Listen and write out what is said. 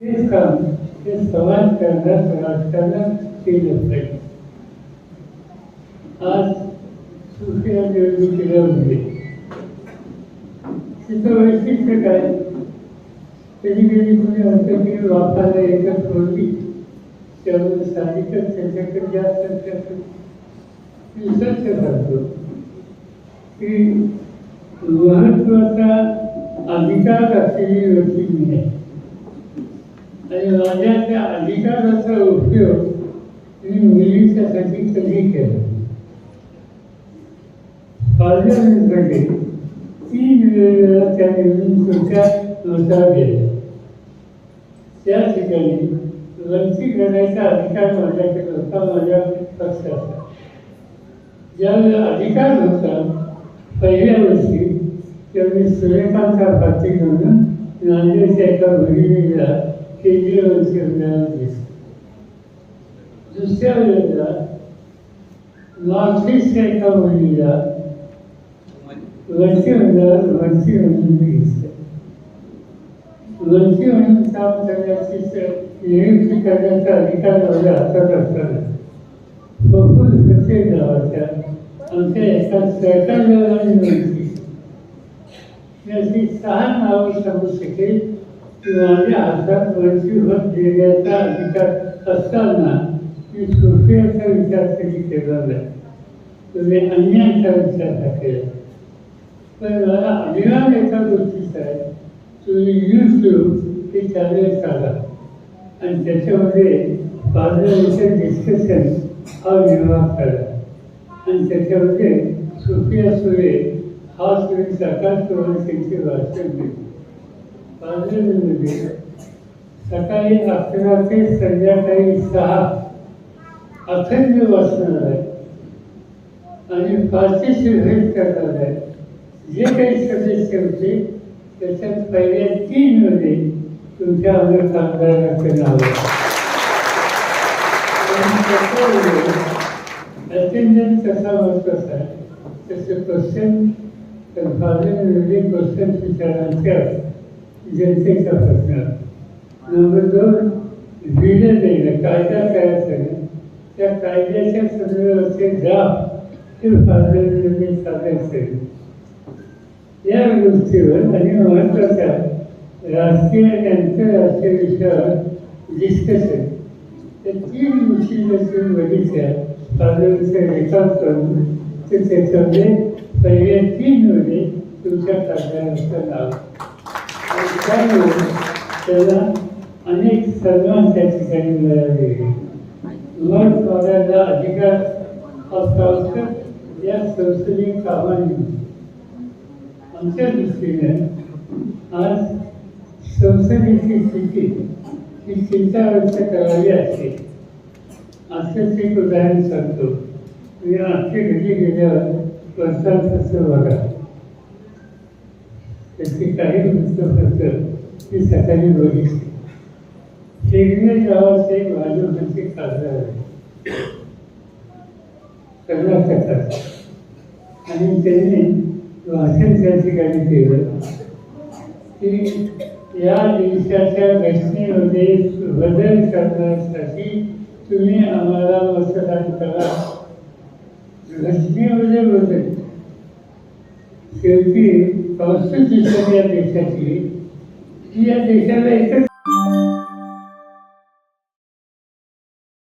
तेच काम ते समाज करण्यात राजकारणात केलं पाहिजे आज सुखिया निवडणुकीला म्हणजे तिचं वैशिष्ट्य काय कधी कधी तुम्ही म्हणता वापरायला एकच होती त्यामुळे स्थानिकच त्याच्याकडे जास्त त्याचं करतो. की महत्त्वाचा अधिकार असलेली व्यक्ती मी आहे. आणि राजाच्या अधिकाराचा उपयोग मी मुलीच्यासाठी कधी केला? पार्लमेंटमध्ये तीन वेळेला त्या निवडणुकीच्या नोंदा गेल्या त्या ठिकाणी वरती करण्याचा अधिकार माझ्याकडे होता माझ्या पक्षाचा ज्यावेळेला अधिकार होता पहिल्या वर्षी त्यावेळी सूर्यकांतचा पाठी म्हणून नांदेडच्या एका महिलेला केंद्रीय मंत्री होण्याला दिसतो दुसऱ्या वेळेला नॉर्थ ईस्टच्या एका मुलीला वरती म्हणल्यावर वरती म्हणून मी वरती म्हणून काम करण्याची नियुक्ती करण्याचा अधिकार माझ्या हातात असताना बकुल कसे गावाच्या आमच्या एका सरकारला नियुक्ती सहा नावं सांगू शकेल की माझ्या हातात वरची होत देण्याचा अधिकार असताना मी सुफियाचा विचार कधी केला नाही तुम्ही अन्यायाचा विचार हा केला पण मला अभिमान एका गोष्टीचा आहे तुम्ही यूट्यूब हे चॅनल चाला आणि त्याच्यामध्ये पार्लमेंटचे डिस्कशन हा निर्माण करा आणि त्याच्यामध्ये सुफिया सुरे हा तुम्ही साकार करून त्यांची भाषण दिली पार्लमेंटमध्ये सकाळी अकरा ते संध्याकाळी सहा. अखंड वाचणार आहे. आणि पार्टिसिपेट करणार आहे. जे काही सदस्य होते त्याच्यात पहिल्या तीन मध्ये तुमच्या अंगर खासदाराचं नाव अटेंडन्स कसा महत्त्वाचा आहे तसं क्वेश्चन पार्लमेंटमध्ये क्वेश्चन विचारांचे जनतेचा प्रश्न नंबर दोन लिडर देणं कायदा तयार करणं त्या कायद्याच्या संदर्भाचे ड्राफ्ट ते पार्लमेंटमध्ये सादर करणं या गोष्टीवर आणि महत्त्वाच्या राष्ट्रीय आणि आंतरराष्ट्रीय विषयावर डिस्कशन तर तीन गोष्टी जर तुम्ही बघितल्या पार्लमेंटचं रेकॉर्ड करून तर त्याच्यामध्ये पहिल्या तीन तीनमध्ये तुमच्या कागदाचं नाव त्याला अनेक सन्मान त्या ठिकाणी मिळाले मग पगारला अधिकार असता या संसदीय कामांनी आमच्या दृष्टीने आज संसदेची स्थिती ही चिंता व्यक्त करावी असते असंच एक उदाहरण सांगतो. मी आजच्या घरी गेल्यावर वर्षांचं बघा. त्याची काही वृत्तपत्र ते सकाळी बघितले शेगणे गावाचे एक भाजपचे खासदार आहे. कर्नाटकात आणि त्यांनी भाषण त्या ठिकाणी केलं. की या देशाच्या घटनेमध्ये बदल करण्यासाठी तुम्ही आम्हाला मतदान करा. घटनेमध्ये बदल. शेवटी कॉन्स्टिट्यूशन या देशाची. ही या देशाला एकच